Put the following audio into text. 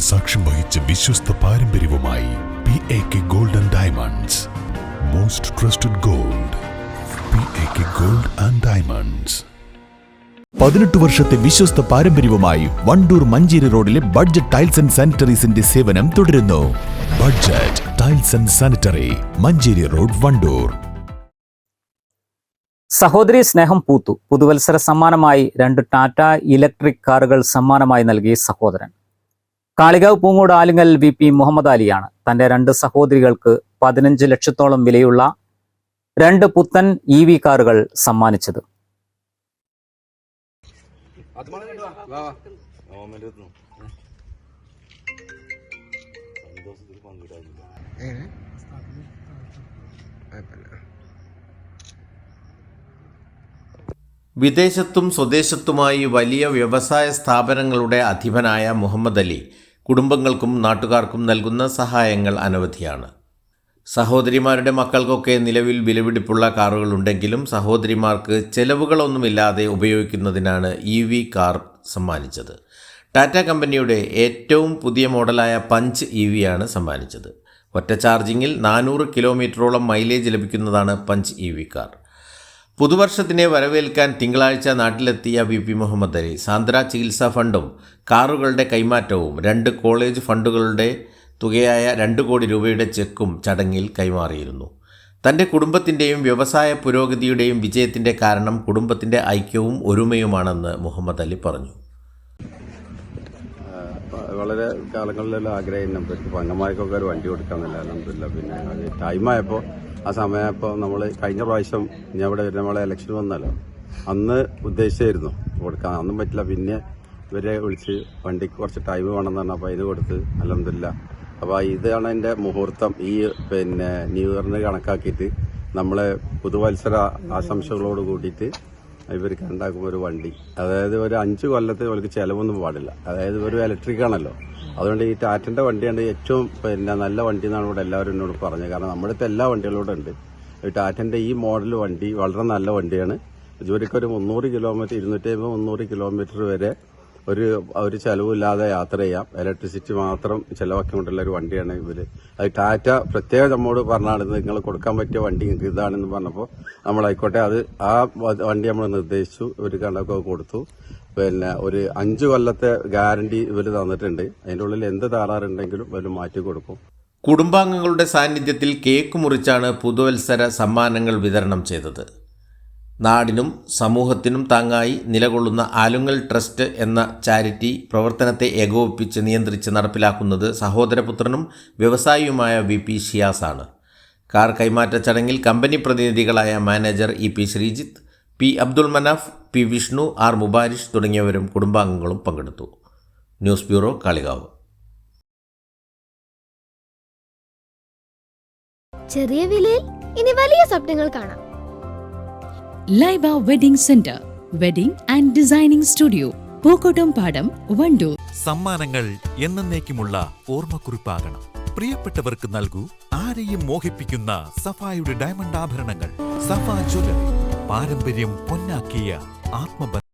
സാക്ഷ്യം വഹിച്ച വിശ്വസ്ത പാരമ്പര്യവുമായി P A K gold and diamonds most trusted gold P A K gold and diamonds പതിനെട്ട് വർഷത്തെ വിശ്വസ്ത പാരമ്പര്യവുമായി വണ്ടൂർ മഞ്ചേരി റോഡിലെ ബഡ്ജറ്റ് ടൈൽസ് ആൻഡ് സാനിറ്ററീസിന്റെ സേവനം തുടരുന്നു. Budget tiles and sanitary Manjeri road Wandoor. സഹോദരി സ്നേഹം പൂത്തു. പുതുവത്സര സമ്മാനമായി രണ്ട് ടാറ്റ ഇലക്ട്രിക് കാറുകൾ സമ്മാനമായി നൽകി സഹോദരൻ. കാളികാവ് പൂങ്ങോട് ആലുങ്ങൽ വി പി മുഹമ്മദ് അലിയാണ്. തന്റെ രണ്ട് സഹോദരികൾക്ക് പതിനഞ്ച് ലക്ഷത്തോളം വിലയുള്ള രണ്ട് പുത്തൻ ഇ വി കാറുകൾ സമ്മാനിച്ചത്. വിദേശത്തും സ്വദേശത്തുമായി വലിയ വ്യവസായ സ്ഥാപനങ്ങളുടെ അധിപനായ മുഹമ്മദ് അലി കുടുംബങ്ങൾക്കും നാട്ടുകാർക്കും നൽകുന്ന സഹായങ്ങൾ അനവധിയാണ്. സഹോദരിമാരുടെ മക്കൾക്കൊക്കെ നിലവിൽ വിലപിടിപ്പുള്ള കാറുകളുണ്ടെങ്കിലും സഹോദരിമാർക്ക് ചെലവുകളൊന്നുമില്ലാതെ ഉപയോഗിക്കുന്നതിനാണ് ഇ വി കാർ സമ്മാനിച്ചത്. ടാറ്റ കമ്പനിയുടെ ഏറ്റവും പുതിയ മോഡലായ പഞ്ച് ഇ വിയാണ് സമ്മാനിച്ചത്. ഒറ്റ ചാർജിങ്ങിൽ നാനൂറ് കിലോമീറ്ററോളം മൈലേജ് ലഭിക്കുന്നതാണ് പഞ്ച് ഇ വി കാർ. പുതുവർഷത്തിനെ വരവേൽക്കാൻ തിങ്കളാഴ്ച നാട്ടിലെത്തിയ വി പി മുഹമ്മദ് അലി. സാന്ദ്ര ചികിത്സാ ഫണ്ടും കാറുകളുടെ കൈമാറ്റവും രണ്ട് കോളേജ് ഫണ്ടുകളുടെ തുകയായ രണ്ട് കോടി രൂപയുടെ ചെക്കും ചടങ്ങിൽ കൈമാറിയിരുന്നു. തന്റെ കുടുംബത്തിന്റെയും വ്യവസായ പുരോഗതിയുടെയും വിജയത്തിന്റെ കാരണം കുടുംബത്തിന്റെ ഐക്യവും ഒരുമയുമാണെന്ന് മുഹമ്മദ് അലി പറഞ്ഞു. വളരെ കാലങ്ങളിലെല്ലാം ആഗ്രഹം നമുക്ക് പങ്കന്മാർക്കൊക്കെ ഒരു വണ്ടി കൊടുക്കാമെന്നില്ല നമുക്കില്ല പിന്നെ അത് ടൈമായപ്പോൾ ആ സമയമായപ്പോൾ നമ്മൾ കഴിഞ്ഞ പ്രാവശ്യം ഞാൻ അവിടെ വരുന്ന നമ്മളെ ഇലക്ഷൻ വന്നല്ലോ. അന്ന് ഉദ്ദേശിച്ചായിരുന്നു കൊടുക്കാൻ. അന്നും പറ്റില്ല. പിന്നെ ഇവരെ വിളിച്ച് വണ്ടിക്ക് കുറച്ച് ടൈം വേണം വേണമെന്ന് പറഞ്ഞപ്പോൾ ഇത് കൊടുത്ത് അലഹമില്ല അപ്പോൾ ഇതാണ് എന്റെ മുഹൂർത്തം. ഈ പിന്നെ ന്യൂ ഇയറിന് കണക്കാക്കിയിട്ട് നമ്മളെ പുതുവത്സര ആശംസകളോട് കൂട്ടിയിട്ട് ഇവർക്ക് ഉണ്ടാക്കുമ്പോൾ ഒരു വണ്ടി. അതായത് ഒരു അഞ്ച് കൊല്ലത്തെ ഇവർക്ക് ചിലവൊന്നും പാടില്ല. അതായത് ഒരു ഇലക്ട്രിക് ആണല്ലോ. അതുകൊണ്ട് ഈ ടാറ്റന്റെ വണ്ടിയാണ് ഏറ്റവും പിന്നെ നല്ല വണ്ടി എന്നാണ് ഇവിടെ എല്ലാവരും എന്നോട് പറഞ്ഞത്. കാരണം അടുത്ത് എല്ലാ വണ്ടികളും ഉണ്ട്. ഈ ടാറ്റന്റെ ഈ മോഡൽ വണ്ടി വളരെ നല്ല വണ്ടിയാണ്. ജോലിക്കൊരു മുന്നൂറ് കിലോമീറ്റർ ഇരുന്നൂറ്റി അമ്പത് മുന്നൂറ് കിലോമീറ്റർ വരെ ഒരു ഒരു ചെലവില്ലാതെ യാത്ര ചെയ്യാം. ഇലക്ട്രിസിറ്റി മാത്രം ചിലവാക്കിക്കൊണ്ടുള്ള ഒരു വണ്ടിയാണ് ഇവർ. അത് ടാറ്റ പ്രത്യേകം നമ്മോട് പറഞ്ഞാണ് നിങ്ങൾ കൊടുക്കാൻ പറ്റിയ വണ്ടി നിങ്ങൾക്ക് ഇതാണെന്ന് പറഞ്ഞപ്പോൾ നമ്മളായിക്കോട്ടെ അത് ആ വണ്ടി നമ്മൾ നിർദ്ദേശിച്ചു ഒരു കണക്കൊക്കെ കൊടുത്തു. പിന്നെ ഒരു അഞ്ച് കൊല്ലത്തെ ഗ്യാരണ്ടി ഇവർ തന്നിട്ടുണ്ട്. അതിന്റെ ഉള്ളിൽ എന്ത് താറാറുണ്ടെങ്കിലും ഇവർ മാറ്റി കൊടുക്കും. കുടുംബാംഗങ്ങളുടെ സാന്നിധ്യത്തിൽ കേക്ക് മുറിച്ചാണ് പുതുവത്സര സമ്മാനങ്ങൾ വിതരണം ചെയ്തത്. നാടിനും സമൂഹത്തിനും താങ്ങായി നിലകൊള്ളുന്ന ആലുങ്ങൽ ട്രസ്റ്റ് എന്ന ചാരിറ്റി പ്രവർത്തനത്തെ ഏകോപിപ്പിച്ച് നിയന്ത്രിച്ച് നടപ്പിലാക്കുന്നത് സഹോദരപുത്രനും വ്യവസായിയുമായ വി പി ഷിയാസാണ്. കാർ കൈമാറ്റ ചടങ്ങിൽ company പ്രതിനിധികളായ manager E P Sreejith P Abdul Manaf P Vishnu R Mubarish തുടങ്ങിയവരും കുടുംബാംഗങ്ങളും പങ്കെടുത്തു. News bureau Kalikavu. ചെറിയ വിലയിൽ ഇനി വലിയ സ്വപ്നങ്ങൾ കാണാം. Laiba wedding centre wedding and designing studio Pookkottumpadam Wandoor. സമ്മാനങ്ങൾ എന്നേക്കുമുള്ള ഓർമ്മക്കുറിപ്പാകണം. പ്രിയപ്പെട്ടവർക്ക് നൽകൂ ആരെയും മോഹിപ്പിക്കുന്ന സഫായുടെ ഡയമണ്ട് ആഭരണങ്ങൾ. സഫാ ജ്വല്ലറി പാരമ്പര്യം പൊന്നാക്കിയ ആത്മബന്ധം.